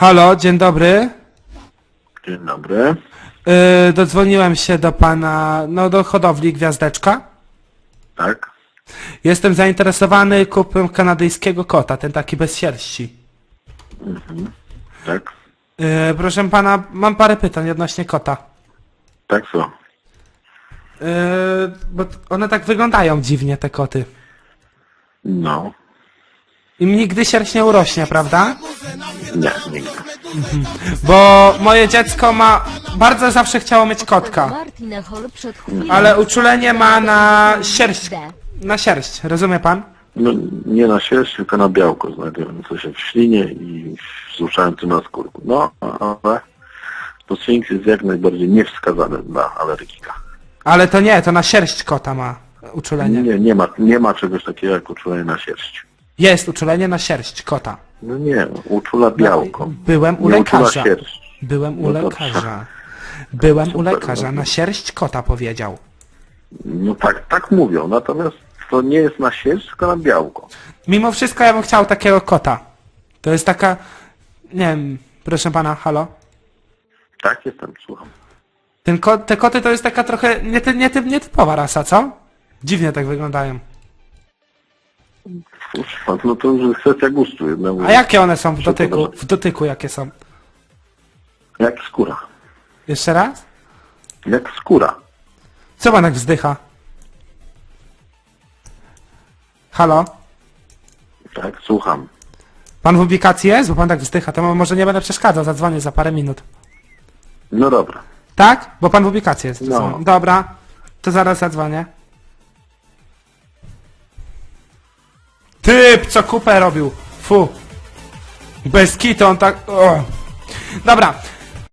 Halo, dzień dobry. Dzień dobry. Yy, dodzwoniłem się do pana, no do hodowli Gwiazdeczka. Tak? Jestem zainteresowany kupem kanadyjskiego kota, ten taki bez sierści. Tak? Yy, proszę pana, mam parę pytań odnośnie kota. Tak co? Yy, bo t- one tak wyglądają dziwnie, te koty. No. Im nigdy sierść nie urośnie, prawda? Nie, nigdy. Bo moje dziecko ma, bardzo zawsze chciało mieć kotka. Przed chwilą... Ale uczulenie ma na sierść, na sierść, rozumie pan? No, nie na sierść, tylko na białko znajdujące się w ślinie i wzruszające na skórku. No, ale to sfinks jest jak najbardziej niewskazany dla alergika. Ale to nie, to na sierść kota ma uczulenie. Nie, nie ma, nie ma czegoś takiego jak uczulenie na sierść. Jest uczulenie na sierść kota. No nie, uczula białko. Byłem u nie lekarza. Byłem u No lekarza. Byłem u Super, lekarza, no. na sierść kota powiedział. No tak, tak mówią, natomiast to nie jest na sierść, tylko na białko. Mimo wszystko ja bym chciał takiego kota. To jest taka, nie wiem, proszę pana, halo? Tak, jestem, słucham. Ten ko te koty to jest taka trochę niety niety nietypowa rasa, co? Dziwnie tak wyglądają. No to już jest kwestia gustu jednemu. A jakie one są w dotyku? W dotyku jakie są? Jak skóra. Jeszcze raz? Jak skóra. Co pan tak wzdycha? Halo? Tak, słucham. Pan w ubikacji jest? Bo pan tak wzdycha, to może nie będę przeszkadzał, zadzwonię za parę minut. No dobra. Tak? Bo pan w ubikacji jest. No. Dobra, to zaraz zadzwonię. Typ, co kupę robił. Fu. Bez kitu on tak... Dobra,